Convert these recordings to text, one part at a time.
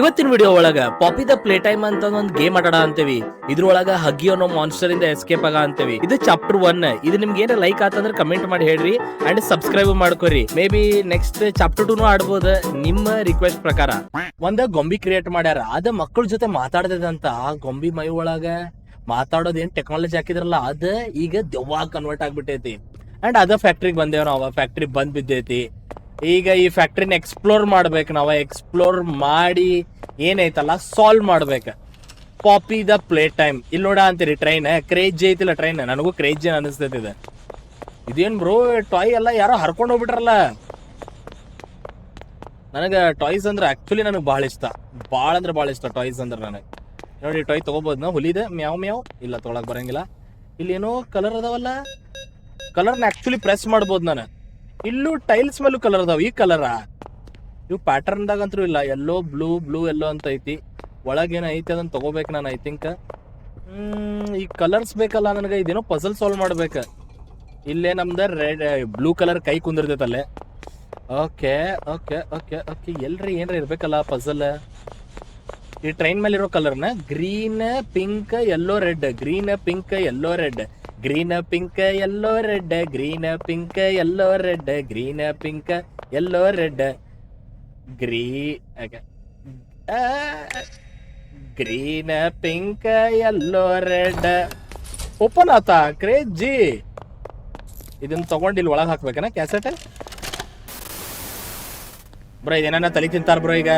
ಇವತ್ತಿನ ವಿಡಿಯೋ ಒಳಗ ಪಾಪಿ ದ ಪ್ಲೇ ಟೈಮ್ ಅಂತ ಒಂದ್ ಗೇಮ್ ಆಡೋಣ ಅಂತೇವಿ. ಇದ್ರೊಳಗ ಹಗ್ಗಿ ಅನ್ನೋ ಮಾನ್ಸ್ಟರ್ ಇಂದ ಎಸ್ಕೇಪ್ ಆಗ ಅಂತೇವಿ. ಇದು ಚಾಪ್ಟರ್ ಒನ್ ಇದು ನಿಮ್ಗೆ ಏನ ಲೈಕ್ ಆತಂದ್ರೆ ಕಮೆಂಟ್ ಮಾಡಿ ಹೇಳ್ರಿ ಅಂಡ್ ಸಬ್ಸ್ಕ್ರೈಬ್ ಮಾಡ್ಕೊರಿ. ಮೇ ಬಿ ನೆಕ್ಸ್ಟ್ ಚಾಪ್ಟರ್ ಟೂನು ಆಡ್ಬೋದು. ನಿಮ್ಮ ರಿಕ್ವೆಸ್ಟ್ ಪ್ರಕಾರ. ಒಂದ ಗೊಂಬಿ ಕ್ರಿಯೇಟ್ ಮಾಡ್ಯಾರ. ಅದ ಮಕ್ಕಳ ಜೊತೆ ಮಾತಾಡ್ತದಂತ ಆ ಗೊಂಬಿ ಮೈ ಒಳಗ ಮಾತಾಡೋದ್ ಏನ್ ಟೆಕ್ನಾಲಜಿ ಹಾಕಿದ್ರಲ್ಲ, ಅದ ಈಗ ದೆವ್ವ ಕನ್ವರ್ಟ್ ಆಗ್ಬಿಟ್ಟೈತಿ. ಅಂಡ್ ಅದ ಫ್ಯಾಕ್ಟ್ರಿಗೆ ಬಂದೇವ್ ನಾವ್. ಫ್ಯಾಕ್ಟ್ರಿ ಬಂದ್ ಬಿದ್ದೈತಿ. ಈಗ ಈ ಫ್ಯಾಕ್ಟ್ರಿನ ಎಕ್ಸ್ಪ್ಲೋರ್ ಮಾಡ್ಬೇಕು ನಾವ ಎಕ್ಸ್ಪ್ಲೋರ್ ಮಾಡಿ ಏನೈತಲ್ಲ ಸಾಲ್ವ್ ಮಾಡ್ಬೇಕು. ಪಾಪಿ ದ ಪ್ಲೇ ಟೈಮ್ ಇಲ್ಲಿ ನೋಡ ಅಂತೀರಿ ಟ್ರೈನ್ ಕ್ರೇಜ್ ಐತಿಲ್ಲ ಟ್ರೈನ್ ನನಗೂ ಕ್ರೇಜ್ ಅನಿಸ್ತೈತಿದೆ ಇದು. ಇದೇನ್ ಬ್ರೋ ಟಾಯ್ ಎಲ್ಲ ಯಾರೋ ಹರ್ಕೊಂಡು ಹೋಗ್ಬಿಟ್ರಲ್ಲ. ನನಗೆ ಟಾಯ್ಸ್ ಅಂದ್ರೆ ಆಕ್ಚುಲಿ ನನಗೆ ಭಾಳ ಇಷ್ಟ. ಭಾಳ ಅಂದ್ರೆ ಭಾಳ ಇಷ್ಟ ಟಾಯ್ಸ್ ಅಂದ್ರೆ ನನಗೆ. ನೋಡಿ ಟಾಯ್ ತಗೋಬೋದು ನಾವು. ಹುಲಿದೆ ಮ್ಯಾವ್ ಮ್ಯಾವ್. ಇಲ್ಲ, ತೊಗೊಳಕ್ ಬರಂಗಿಲ್ಲ. ಇಲ್ಲಿ ಏನೋ ಕಲರ್ ಅದಾವಲ್ಲ ಕಲರ್ನ ಆಕ್ಚುಲಿ ಪ್ರೆಸ್ ಮಾಡ್ಬೋದು ನಾನು. ಇಲ್ಲೂ ಟೈಲ್ಸ್ ಮೇಲೂ ಕಲರ್ ಅದಾವ. ಈ ಕಲರಾ ಇವು ಪ್ಯಾಟರ್ನ್ದಾಗ ಅಂತೂ ಇಲ್ಲ. ಎಲ್ಲೋ ಬ್ಲೂ ಬ್ಲೂ ಎಲ್ಲೋ ಅಂತ ಐತಿ. ಒಳಗೇನ ಐತಿ ಅದನ್ನ ತಗೋಬೇಕು ನಾನು ಐ ಥಿಂಕ್ ಈ ಕಲರ್ಸ್ ಬೇಕಲ್ಲ ನನಗೆ. ಇದೇನೋ ಪಜಲ್ ಸಾಲ್ವ್ ಮಾಡ್ಬೇಕು. ಇಲ್ಲೇ ನಮ್ದು ರೆಡ್ ಬ್ಲೂ ಕಲರ್ ಕೈ ಕುಂದಿರ್ತೈತಲ್ಲೇ. Okay okay okay okay. ಎಲ್ರಿ ಏನ್ರ ಇರ್ಬೇಕಲ್ಲ ಪಜಲ್ ಈ ಟ್ರೈನ್ ಮೇಲೆ ಇರೋ ಕಲರ್ನ green pink yellow red green pink yellow red green pink yellow red green pink yellow red green pink yellow red green green pink yellow red open ಆತ crazy ಇದನ್ನ ತಗೊಂಡು ಇಲ್ಲಿ ಒಳಗೆ ಹಾಕ್ಬೇಕನ ಕ್ಯಾಸೆಟ್ ಬ್ರೋ ಇದೇನ ತಲೆ ತಿಂತಾರ ಬ್ರೋ ಈಗ.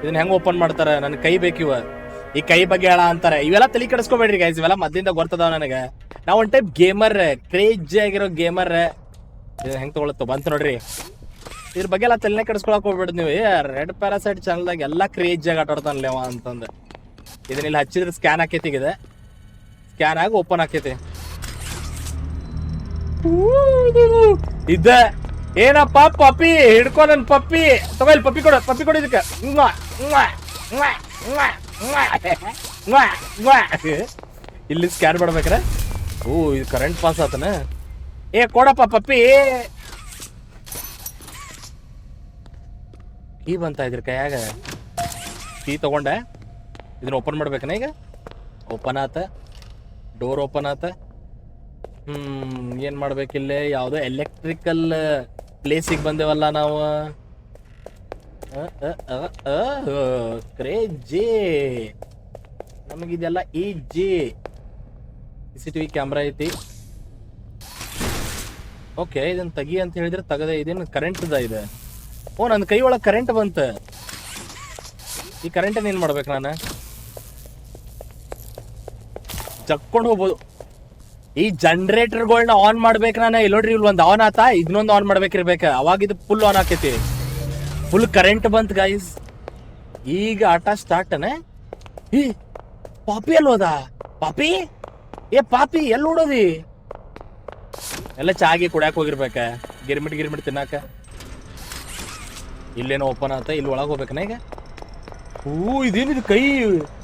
ಇದನ್ನ ಹೆಂಗ್ ಓಪನ್ ಮಾಡ್ತಾರ? ನನ್ನ ಕೈ ಬೇಕಿವ ಈ ಕೈ ಬಗ್ಗೆ ಹೇಳ ಅಂತಾರೆ. ಇವೆಲ್ಲ ತಲೆ ಕೆಡಿಸ್ಕೋಬೇಡ್ರಿ ಗೈಸ್ ಇವೆಲ್ಲ ಮದ್ದಿಂದ ಗೊತ್ತದಾವ ನನಗೆ. ನಾವು ಒನ್ ಟೈಪ್ ಗೇಮರ್ ಕ್ರೇಜ್ ಆಗಿರೋ ಗೇಮರ್ ಹೆಂಗ್ ತಗೊಳತ್ತು, ಬಂತು ನೋಡ್ರಿ. ಇದ್ರ ಬಗ್ಗೆ ಎಲ್ಲ ತಲೆನೇ ಕೆಡಿಸ್ಕೊಳಕ್ ಹೋಗ್ಬಿಡ್ ನೀವು. ರೆಡ್ ಪ್ಯಾರಾಸೈಟ್ ಚಾನಲ್ದಾಗ ಎಲ್ಲ ಕ್ರೇಜ್ ಆಗಿ ಆಟಾಡ್ತಾನಲ್ಲ ಅವ ಅಂತಂದು. ಇದನ್ನ ಇಲ್ಲಿ ಹಚ್ಚಿದ್ರೆ ಸ್ಕ್ಯಾನ್ ಆಕೈತಿ ಇದೆ. ಸ್ಕ್ಯಾನ್ ಆಗಿ ಓಪನ್ ಆಕೈತಿ. ಇದ ಏನಪ್ಪ ಪಪ್ಪಿ ಹಿಡ್ಕೊ ನನ್ ಪಪ್ಪಿ ತಗೋ ಇಲ್ಲಿ ಪಪ್ಪಿ ಕೊಡು ಪಪ್ಪಿ ಕೊಡು ಇದಕ್ಕೆ. ಇಲ್ಲಿ ಸ್ಕ್ಯಾನ್ ಮಾಡ್ಬೇಕ್ರೆ. ಓ, ಇದು ಕರೆಂಟ್ ಪಾಸ್ ಆತನ? ಏ, ಕೊಡಪ್ಪ, ಪಪ್ಪಿ. ಕೀ ಬಂತ ಇದ್ರ ಕೈಯಾಗ? ಕೀ ತಗೊಂಡೆ. ಇದನ್ನ ಓಪನ್ ಮಾಡ್ಬೇಕನ ಈಗ? ಓಪನ್ ಆತ. ಡೋರ್ ಓಪನ್ ಆತ. ಹ್ಮ್, ಏನ್ ಮಾಡ್ಬೇಕಿಲ್ಲ? ಯಾವುದೋ ಎಲೆಕ್ಟ್ರಿಕಲ್ ಪ್ಲೇಸಿಗೆ ಬಂದೇವಲ್ಲ ನಾವು. Crazy ನಮಗಿದೆಲ್ಲ easy C T V camera ಐತಿ. ಓಕೆ ಇದನ್ನ ತೆಗಿ ಅಂತ ಹೇಳಿದ್ರೆ ತಗದೆ, ಇದೇನು ಕರೆಂಟ್ ಅದ ಇದೆ? ಓ ನನ್ನ ಕೈ ಒಳಗೆ ಕರೆಂಟ್ ಬಂತ. ಈ ಕರೆಂಟ್ ಏನು ಮಾಡ್ಬೇಕು ನಾನು? ಚಕ್ಕೊಂಡು ಹೋಗ್ಬೋದು. ಈ ಜನ್ರೇಟರ್ಗಳನ್ನ ಆನ್ ಮಾಡ್ಬೇಕು ನಾನು? ಇಲ್ಲಿ ನೋಡ್ರಿ ಇಲ್ಲಿ ಒಂದು ಆನ್ ಆತ ಇದನ್ನೊಂದು ಆನ್ ಮಾಡ್ಬೇಕಿರ್ಬೇಕ. ಅವಾಗ ಇದು ಫುಲ್ ಆನ್ ಆಕೈತಿ. ಫುಲ್ ಕರೆಂಟ್ ಬಂತು ಗೈಸ್ ಈಗ ಆಟ ಸ್ಟಾರ್ಟ್ ಹಿ ಈ ಪಾಪಿ ಹೋದ ಪಾಪಿ? ಏ, ಪಾಪಿ, ಎಲ್ಲಿ ನೋಡೋದಿ? ಎಲ್ಲ ಚಾಗಿ ಕುಡ್ಯಾಕ ಹೋಗಿರ್ಬೇಕ. ಗಿರ್ಮಿಟ್ ಗಿರ್ಮಿಟ್ ತಿನ್ನಾಕ. ಇಲ್ಲೇನೋ ಓಪನ್ ಆತ, ಇಲ್ಲಿ ಒಳಗೆ ಹೋಗ್ಬೇಕನ ಈಗ? ಹೂ ಇದೇನಿದು ಕೈ?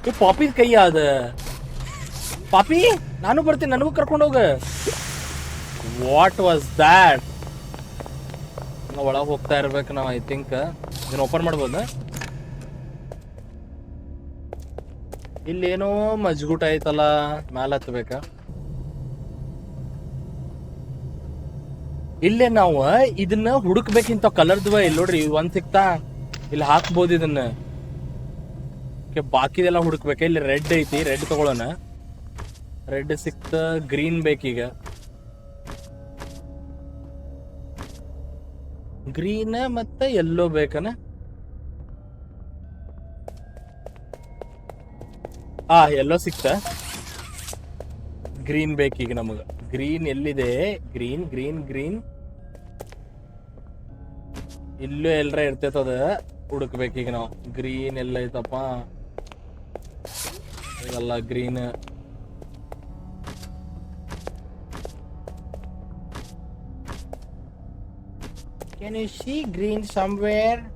ಏ ಪಾಪಿ ಕೈ ಅದ. ಪಾಪಿ, ನಾನು ಬರ್ತೀನಿ, ನನಗೂ ಕರ್ಕೊಂಡು ಹೋಗ. ವಾಟ್ ವಾಸ್ ದ್ಯಾಟ್ ಒಳಗೆ ಹೋಗ್ತಾ ಇರ್ಬೇಕು ನಾವು ಐ ಥಿಂಕ್ ಇದನ್ನ ಓಪನ್ ಮಾಡ್ಬೋದ? ಇಲ್ಲೇನೋ ಮಜ್ಗುಟ ಐತಲ್ಲ ಮ್ಯಾಲ ಹತ್ಬೇಕಾ? ಇಲ್ಲೇ ನಾವು, ಇದನ್ನ ಹುಡುಕ್ಬೇಕಿಂತ ಕಲರ್ದ್ವ ಇಲ್ಲಿ ನೋಡ್ರಿ, ಒಂದ್ ಸಿಕ್ತಾ? ಇಲ್ಲಿ ಹಾಕ್ಬೋದು ಇದನ್ನ. ಬಾಕಿದೆಲ್ಲ ಹುಡುಕ್ಬೇಕ? ಇಲ್ಲಿ ರೆಡ್ ಐತಿ ರೆಡ್ ತಗೊಳ್ಳೋಣ ರೆಡ್ ಸಿಕ್ತ ಗ್ರೀನ್ ಬೇಕೀಗ. ಗ್ರೀನ್ ಮತ್ತೆ ಎಲ್ಲೋ ಬೇಕನ? ಆ, ಎಲ್ಲೋ ಸಿಕ್ತ. ಗ್ರೀನ್ ಬೇಕೀಗ ನಮಗ. ಗ್ರೀನ್ ಎಲ್ಲಿದೆ? ಗ್ರೀನ್ ಗ್ರೀನ್ ಗ್ರೀನ್ ಇಲ್ಲೂ ಎಲ್ರ ಇರ್ತೈತದ? ಹುಡುಕ್ಬೇಕೀಗ ನಾವು. ಗ್ರೀನ್ ಎಲ್ಲ ಐತಪ್ಪ. ಇದೆಲ್ಲ green Can you see green somewhere?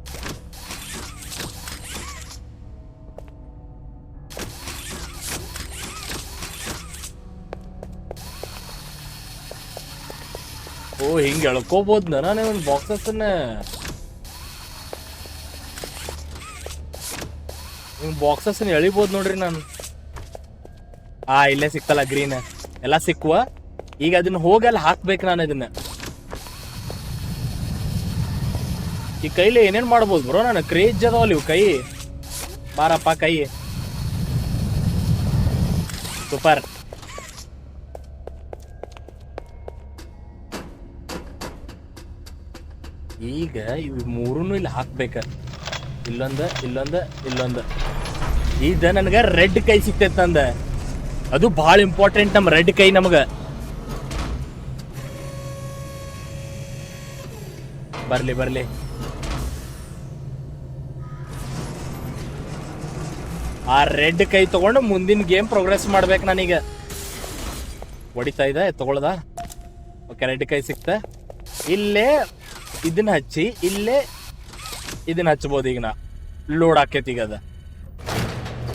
ಓ, ಹಿಂಗೆ ಎಳ್ಕೋಬೋದು ನಾನೇ ಒಂದು ಬಾಕ್ಸಸ್ಸನ್ನ ಹಿಂಗೆ ಬಾಕ್ಸಸ್ಸನ್ನ ಎಳಿಬೋದು ನೋಡ್ರಿ ನಾನು. ಆ, ಇಲ್ಲೇ ಸಿಕ್ತಲ್ಲ ಗ್ರೀನ್ ಎಲ್ಲ ಸಿಕ್ಕುವ ಈಗ ಅದನ್ನ ಹೋಗಿ ಅಲ್ಲಿ ಹಾಕ್ಬೇಕು ನಾನು ಇದನ್ನ. ಈ ಕೈಲಿ ಏನೇನ್ ಮಾಡ್ಬೋದು ಬ್ರೋ ನಾನು? ಕ್ರೇಜ್ ಅದಾವಲ್ಲ ಇವು ಕೈ. ಬಾರಪ್ಪ ಕೈ. ಸೂಪರ್ ಈಗ ಇವು ಮೂರನ್ನು ಇಲ್ಲಿ ಹಾಕ್ಬೇಕ. ಇಲ್ಲೊಂದ ಇಲ್ಲೊಂದ ಇಲ್ಲೊಂದ. ಈಗ ನನಗೆ ರೆಡ್ ಕೈ ಸಿಕ್ತೈತ್ ನಂದ. ಅದು ಬಹಳ ಇಂಪಾರ್ಟೆಂಟ್ ನಮ್ಮ ರೆಡ್ ಕೈ ನಮಗ. ಬರ್ಲಿ ಬರ್ಲಿ. ಆ ರೆಡ್ ಕೈ ತಗೊಂಡು ಮುಂದಿನ ಗೇಮ್ ಪ್ರೋಗ್ರೆಸ್ ಮಾಡ್ಬೇಕು ನಾನೀಗ. ಹೊಡಿತಾ ಇದೆ ತಗೊಳ್ದ. ಓಕೆ ರೆಡ್ ಕೈ ಸಿಕ್ತ ಇಲ್ಲೇ ಇದನ್ನ ಹಚ್ಚಿ ಇಲ್ಲೇ ಇದನ್ನ ಹಚ್ಬೋದು ಈಗ ನಾ. ಲೋಡ್ ಆಕೈತಿ ಈಗ ಅದ.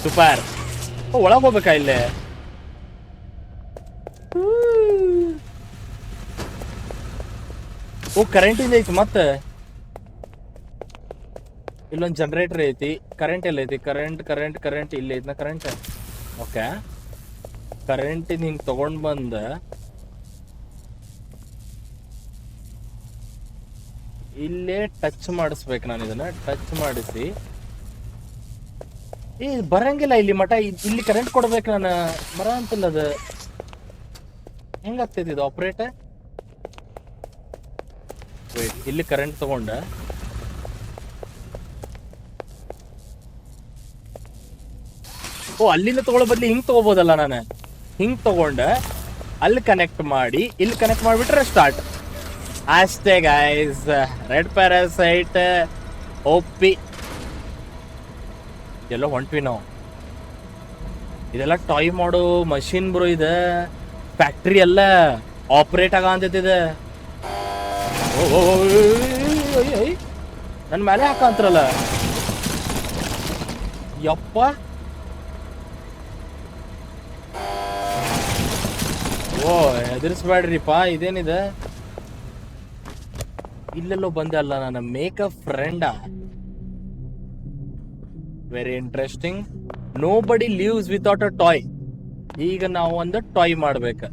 ಸೂಪರ್ ಒಳಗೆ ಹೋಗ್ಬೇಕಾ ಇಲ್ಲೇ? ಓ ಕರೆಂಟ್ ಇಲ್ಲ ಐತಿ ಮತ್ತೆ? ಇಲ್ಲೊಂದು ಜನರೇಟರ್ ಐತಿ. ಕರೆಂಟ್ ಎಲ್ಲ ಐತಿ. ಕರೆಂಟ್ ಕರೆಂಟ್ ಕರೆಂಟ್ ಇಲ್ಲ ಐತಿ ಕರೆಂಟ್ ಓಕೆ ಕರೆಂಟ್ ಹಿಂಗ್ ತಗೊಂಡ್ ಬಂದ ಇಲ್ಲೇ ಟಚ್ ಮಾಡಿಸ್ಬೇಕು ನಾನು ಇದನ್ನ. ಟಚ್ ಮಾಡಿಸಿ. ಏ ಬರಂಗಿಲ್ಲ ಇಲ್ಲಿ ಮಠ. ಇಲ್ಲಿ ಕರೆಂಟ್ ಕೊಡ್ಬೇಕು ನಾನು. ಬರ ಅಂತಿಲ್ಲ ಅದು. ಹೆಂಗಾಗ್ತೈತಿ ಇದು ಆಪ್ರೇಟ್ ಇಲ್ಲಿ ಕರೆಂಟ್ ತಗೊಂಡ. ಓ, ಅಲ್ಲಿಂದ ತಗೊಳ್ಳೋ ಬದ್ಲಿ ಹಿಂಗ್ ತಗೋಬೋದಲ್ಲ ನಾನು. ಹಿಂಗ್ ತಗೊಂಡ, ಅಲ್ಲಿ ಕನೆಕ್ಟ್ ಮಾಡಿ, ಇಲ್ಲಿ ಕನೆಕ್ಟ್ ಮಾಡಿಬಿಟ್ರೆ ಸ್ಟಾರ್ಟ್ ಅಷ್ಟೇ ಗಾಯ್ಸ್ ರೆಡ್ ಪ್ಯಾರಾಸೈಟ್ ಒಪ್ಪಿ ಎಲ್ಲೋ ಹೊಂಟ್ವಿ ನಾವು. ಇದೆಲ್ಲ ಟಾಯ್ ಮಾಡೋ ಮಷಿನ್ ಬ್ರೋ ಇದೆ. ಫ್ಯಾಕ್ಟ್ರಿ ಎಲ್ಲ ಆಪರೇಟ್ ಆಗ ಅಂತೈತಿದೆ ನನ್ನ ಮೇಲೆ ಹಾಕಂತ್ರಲ್ಲ ಯಪ್ಪ. ಓ ಹೆದರ್ಸ್ಬೇಡ್ರಿಪ್ಪ ಇದೇನಿದೆ? ಇಲ್ಲೆಲ್ಲೋ ಬಂದೆ ಅಲ್ಲ ನನ್ನ makeup friend very interesting nobody leaves without a toy ಈಗ ನಾವು ಒಂದು ಟಾಯ್ ಮಾಡ್ಬೇಕ.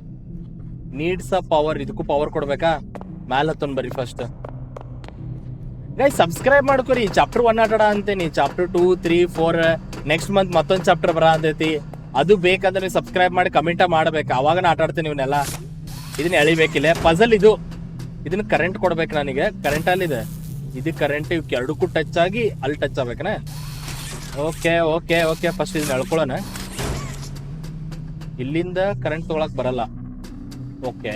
ನೀಡ್ಸ್ ಅ ಪವರ್ ಇದಕ್ಕೂ ಪವರ್ ಕೊಡ್ಬೇಕಾ? ಮ್ಯಾಲ ಬರಿ ಫಸ್ಟ್ ಗೈ ಸಬ್ಸ್ಕ್ರೈಬ್ ಮಾಡ್ಕೊರಿ. ಚಾಪ್ಟರ್ ಒನ್ ಆಟಾಡ ಅಂತೇನಿ. Chapter two three four next month ಮತ್ತೊಂದು ಚಾಪ್ಟರ್ ಬರ ಅಂತೈತಿ. ಅದು ಬೇಕಂದ್ರೆ ಸಬ್ಸ್ಕ್ರೈಬ್ ಮಾಡಿ ಕಮೆಂಟ ಮಾಡ್ಬೇಕು. ಅವಾಗ ಆಟಾಡ್ತೀನಿ ಇವನ್ನೆಲ್ಲ. ಇದನ್ನ ಎಳಿಬೇಕಿಲ್ಲ. ಪಜಲ್ ಇದು. ಇದನ್ನ ಕರೆಂಟ್ ಕೊಡ್ಬೇಕು ನನಗೆ. ಕರೆಂಟ್ ಅಲ್ಲಿದೆ. ಇದು ಕರೆಂಟ್ ಇವಕ್ಕೆ ಎರಡಕ್ಕೂ ಟಚ್ ಆಗಿ ಅಲ್ಲಿ ಟಚ್ ಆಗ್ಬೇಕನ? ಓಕೆ ಓಕೆ ಓಕೆ ಫಸ್ಟ್ ಇದನ್ನ ಎಳ್ಕೊಳ್ಳೋಣ. ಇಲ್ಲಿಂದ ಕರೆಂಟ್ ತಗೊಳಕ್ ಬರಲ್ಲ. ಓಕೆ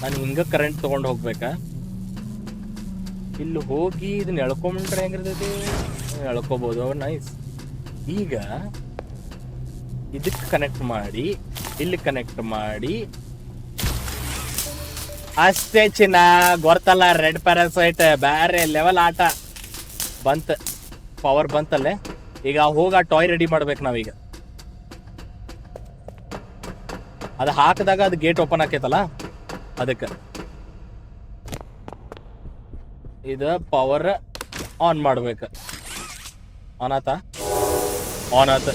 ನಾನು ಹಿಂಗ ಕರೆಂಟ್ ತಗೊಂಡು ಹೋಗ್ಬೇಕ? ಇಲ್ಲಿ ಹೋಗಿ ಇದನ್ನ ಎಳ್ಕೊಂಡ್ರೆ ಹೆಂಗಿರ್ತೈತಿ? ಎಳ್ಕೋಬಹುದು ನೈಸ್ ಈಗ ಇದಕ್ಕೆ ಕನೆಕ್ಟ್ ಮಾಡಿ, ಇಲ್ಲಿ ಕನೆಕ್ಟ್ ಮಾಡಿ ಅಷ್ಟೇ ಚಿನ್ನ ಗೊತ್ತಲ್ಲ ರೆಡ್ ಪ್ಯಾರಾಸೈಟ್ ಬ್ಯಾರೆ ಲೆವೆಲ್ ಆಟ. ಬಂತ ಪವರ್ ಬಂತಲ್ಲೇ. ಈಗ ಹೋಗ ಟಾಯ್ ರೆಡಿ ಮಾಡ್ಬೇಕು ನಾವೀಗ. ಅದು ಹಾಕಿದಾಗ ಅದು ಗೇಟ್ ಓಪನ್ ಆಕೈತಲ್ಲ? ಅದಕ್ಕೆ. ಇದು ಪವರ್ ಆನ್ ಮಾಡ್ಬೇಕು. ಆನ್ ಆತ? ಆನ್ ಆತ.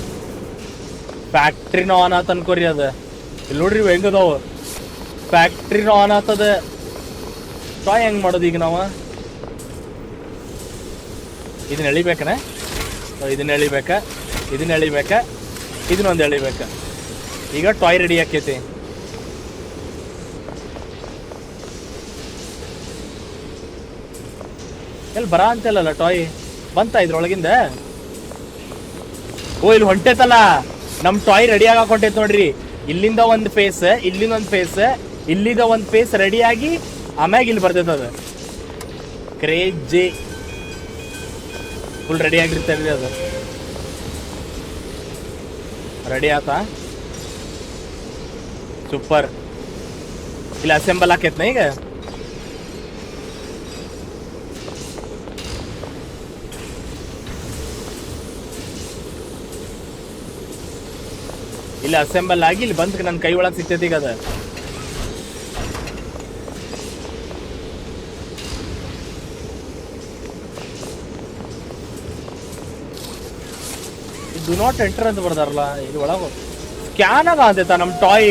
ಫ್ಯಾಕ್ಟ್ರಿನ ಆನ್ ಆತ ಅನ್ಕೋರಿ ಅದು. ಇಲ್ಲಿ ನೋಡ್ರಿ ಹೆಂಗದಾವ ಫ್ಯಾಕ್ಟ್ರಿನ ಆನ್ ಆತದ ಟಾಯ್ ಹೆಂಗ್ ಮಾಡೋದು ಈಗ ನಾವು? ಇದನ್ನ ಎಳಿಬೇಕನ? ಇದನ್ನ ಎಳಿಬೇಕ. ಇದನ್ನ ಎಳಿಬೇಕ. ಇದನ್ನೊಂದು ಎಳಿಬೇಕ. ಈಗ ಟಾಯ್ ರೆಡಿ ಆಕೈತಿ. ಎಲ್ಲಿ ಬರ ಅಂತಲ್ಲ ಟಾಯ್ ಬಂತ ಇದ್ರೊಳಗಿಂದ? ಓ, ಇಲ್ಲಿ ಹೊಂಟೈತಲ್ಲ. ನಮ್ ಟಾಯ್ ರೆಡಿ ಆಗಾಕ್ ಹೊಂಟೈತ್ ನೋಡ್ರಿ. ಇಲ್ಲಿಂದ ಒಂದ್ ಫೇಸ್ ಇಲ್ಲಿಂದ ಒಂದ್ ಫೇಸ್ ಇಲ್ಲಿಂದ ಒಂದು ಫೇಸ್ ರೆಡಿಯಾಗಿ ಆಮ್ಯಾಗ ಇಲ್ಲಿ ಬರ್ತೈತ ಅದು. ಕ್ರೇಜಿ ಫುಲ್ ರೆಡಿ ಆಗಿರ್ತದೆ ಅದು. ರೆಡಿ ಆತಾ? ಸೂಪರ್ ಇಲ್ಲ ಅಸೆಂಬಲ್ ಹಾಕೈತ್ನ ಈಗ? ಇಲ್ಲ ಅಸೆಂಬಲ್ ಆಗಿ ಇಲ್ಲಿ ಬಂದ್ ನನ್ನ ಕೈ ಒಳಗೆ ಸಿಗ್ತೈತಿ ಈಗ ಅದ. ಡು ನಾಟ್ ಎಂಟರ್ ಅಂತ ಬರ್ದಾರಲ್ಲ ಇದು ಒಳಗೆ. ಸ್ಕ್ಯಾನ್ ಆಗ ಅಂತೈತ ನಮ್ಮ ಟಾಯ್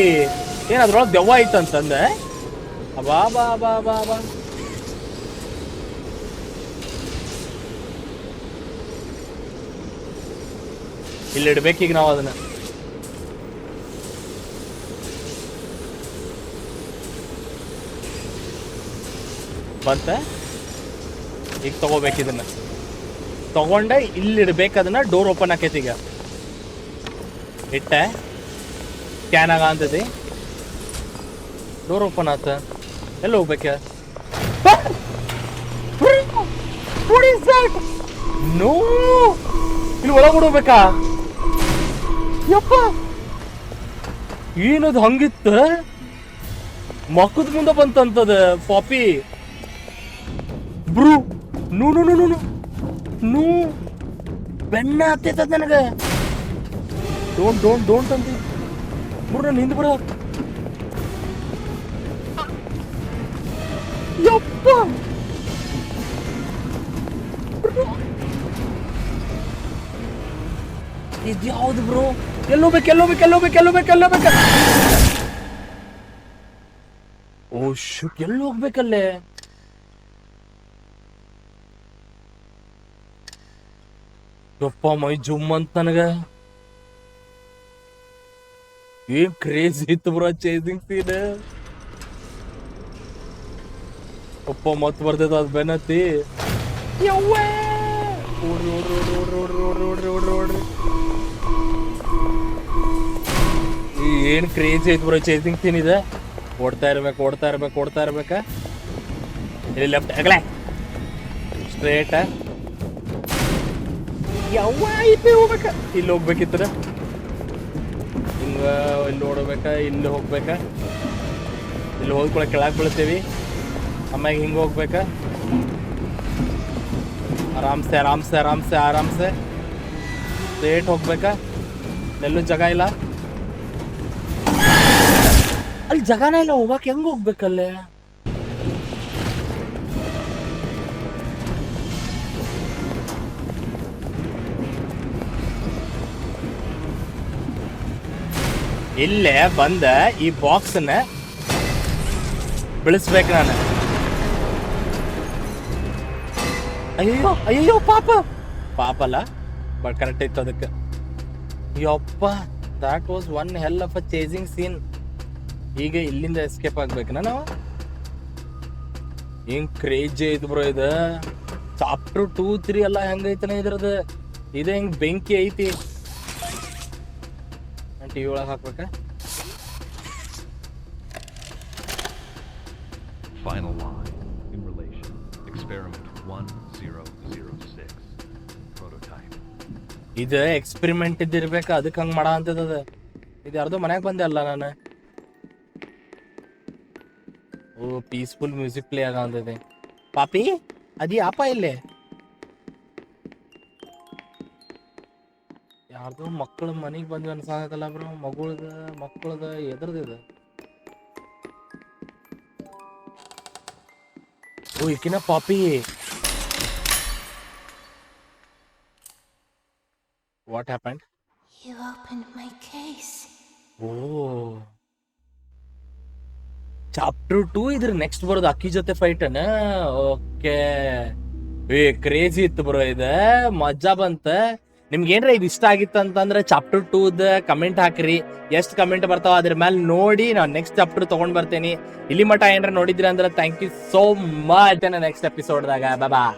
ಏನ್ ಅದ್ರೊಳಗೆ ದೆವ್ವ ಐತಂತಂದೆ ಬಾ ಬಾ ಬಾ ಬಾ ಬಾ ಇಲ್ಲಿ ಇಡ್ಬೇಕೀಗ ನಾವು ಅದನ್ನ. ಬಂತ? ಈಗ ತಗೋಬೇಕು ಇದನ್ನ. ತಗೊಂಡೆ ಇಲ್ಲಿ ಇಡ್ಬೇಕು ಅದನ್ನ ಡೋರ್ ಓಪನ್ ಆಕೈತಿ ಈಗ. ಇಟ್ಟೆ. ಸ್ಕ್ಯಾನ್ ಆಗ ಅಂತದಿ ಡೋರ್ ಓಪನ್ ಆತ. ಎಲ್ಲ ಹೋಗ್ಬೇಕ? ನೋ! ಇಲ್ಲಿ ಒಳಗಡೆ ಹೋಗ್ಬೇಕಾ? ಯಪ್ಪ! ಏನದು ಹಂಗಿತ್ತ? ಮಕ್ಕದ ಮುಂದೆ ಬಂತಂತದ ಪಾಪಿ. ಬ್ರೂ! ನೂ ನೂ ನೂ ನೂ. ನೂ ಬೆನ್ನ ಹತ್ತೈತದ ನನಗೆ. ಡೋಂಟ್ ಡೋಂಟ್ ಡೋಂಟ್ ಅಂತಿ ಮುರ್ರ ನಿಂದು ಬಿಡ. ಯಪ್ಪ! ಇದು ಇದ್ಯಾವ್ದು ಬ್ರೋ? ಎಲ್ಲೋಬೇಕು ಎಲ್ಲೋಬೇಕು ಎಲ್ಲೋಬೇಕು ಎಲ್ಲೋಬೇಕು ಎಲ್ಲೋಬೇಕು ಓ ಶುಕ್ ಎಲ್ಲೋಗ್ಬೇಕಲ್ಲೇ? ಯಪ್ಪ, ಮೈ ಜುಮ್ ಅಂತ ನನಗ. ಏನ್ ಕ್ರೇಜ್ ಇತ್ತು ಬ್ರೋ ಚೇಸಿಂಗ್ ಸೀನ್ ಅಪ್ಪ ಮತ್ ಬರ್ತೈತ ಅದ್ ಬೆನ್ನತ್ತಿ. ಏನ್ ಕ್ರೇಜ್ ಐತ್ ಬ್ರೋ ಚೇಸಿಂಗ್ ಸೀನ್ ಇದೆ? ಓಡ್ತಾ ಇರ್ಬೇಕು ಓಡ್ತಾ ಇರ್ಬೇಕು, ಓಡ್ತಾ ಇರ್ಬೇಕ. ಇಲ್ಲಿ ಲೆಫ್ಟ್ ಅಗಲೇ. ಸ್ಟ್ರೇಟ್ ಯವ್ವ ಇಲ್ಲಿ ಹೋಗ್ಬೇಕ? ಇಲ್ಲಿ ಹೋಗ್ಬೇಕಿತ್ತದ ಹಿಂಗ ಇಲ್ಲಿ ಓಡಬೇಕಾ ಇಲ್ಲಿ ಹೋಗ್ಬೇಕ? ಇಲ್ಲಿ ಹೋದ್ಕೊಳ ಕೆಳಗೆ ಬೀಳ್ತೀವಿ. ಆಮ್ಯಾಗ ಹಿಂಗೆ ಹೋಗ್ಬೇಕ? ಆರಾಮ್ಸೆ ಆರಾಮ್ಸೆ ಆರಾಮ್ಸೆ ಆರಾಮ್ಸೆ. ಸ್ಟ್ರೇಟ್ ಹೋಗ್ಬೇಕ? ಎಲ್ಲೂ ಜಾಗ ಇಲ್ಲ? ಅಲ್ಲಿ ಜಾಗನೇ ಇಲ್ಲ ಹೋಗಕ್ಕೆ ಹೆಂಗೆ ಹೋಗ್ಬೇಕಲ್ಲೇ? ಇಲ್ಲೇ ಬಂದ ಈ ಬಾಕ್ಸ್ ಬೆಳೆಸ್ಬೇಕು ನಾನು. ಅಯ್ಯೋ ಅಯ್ಯೋ ಪಾಪ. ಪಾಪ ಅಲ್ಲ ಬಟ್ ಕರೆಕ್ಟ್ ಇತ್ತು ಅದಕ್ಕೆ. ಯಪ್ಪ that was one hell of a chasing scene ಈಗ ಇಲ್ಲಿಂದ ಎಸ್ಕೇಪ್ ಆಗ್ಬೇಕು ನಾವು? ಏನ್ ಕ್ರೇಜ್ ಐತ್ ಬ್ರೋ ಇದು. ಚಾಪ್ಟರ್ ಟೂ ತ್ರೀ ಎಲ್ಲ ಹೆಂಗೈತನ ಇದ್ರದ್ದು. ಇದು ಹೆಂಗ್ ಬೆಂಕಿ ಐತಿ. ಟಿವಿ ಒಳಗೆ ಹಾಕ್ಬೇಕಾ? Final line. In relation. Experiment 1006. Prototype. ಇದು ಎಕ್ಸ್ಪೆರಿಮೆಂಟ್ ಇದ್ದಿರ್ಬೇಕು ಅದಕ್ಕೆ ಹಂಗೆ ಮಾಡ ಅಂತದ ಇದು ಯಾರ್ದೋ ಮನೆಗೆ ಬಂದೆ ಅಲ್ಲ ನಾನು. ಓ ಪೀಸ್ಫುಲ್ ಮ್ಯೂಸಿಕ್ ಪ್ಲೇ ಆಗ ಅಂತದೆ ಪಾಪಿ ಅದಿ ಯಾಪ ಇಲ್ಲೇ? ಯಾರ್ದೋ ಮಕ್ಕಳ ಮನೆಗೆ ಬಂದ್ವಿ ಅನ್ಸಾಕಲ್ಲ ಬ್ರೋ. ಮಗಳದ ಮಕ್ಕಳದ ಎದ್ರದಿದೆ ಓ ಈಕಿನ ಪಾಪಿ. What happened You opened my case. ಓ. ಚಾಪ್ಟರ್ ಟೂ ಇದ್ರ ನೆಕ್ಸ್ಟ್ ಬರೋದು ಅಕ್ಕಿ ಜೊತೆ ಫೈಟ್ ಅನ? ಓಕೆ ಏ ಕ್ರೇಜಿ ಇತ್ತು ಬ್ರೋ ಇದ. ಮಜಾ ಬಂತ. ನಿಮ್ಗೆ ಏನ್ರ ಇದು ಇಷ್ಟ ಆಗಿತ್ತು ಅಂತಂದ್ರೆ ಚಾಪ್ಟರ್ ಟೂ ದ ಕಮೆಂಟ್ ಹಾಕ್ರಿ. ಎಷ್ಟು ಕಮೆಂಟ್ ಬರ್ತಾವ ಅದ್ರ ಮೇಲೆ ನೋಡಿ, ನಾನು ನೆಕ್ಸ್ಟ್ ಚಾಪ್ಟರ್ ತಗೊಂಡ್ ಬರ್ತೇನೆ. ಇಲ್ಲಿ ಮಠ ಏನ್ರ ನೋಡಿದ್ರಿ ಅಂದ್ರೆ thank you so much next ಎಪಿಸೋಡ್ದಾಗ Baba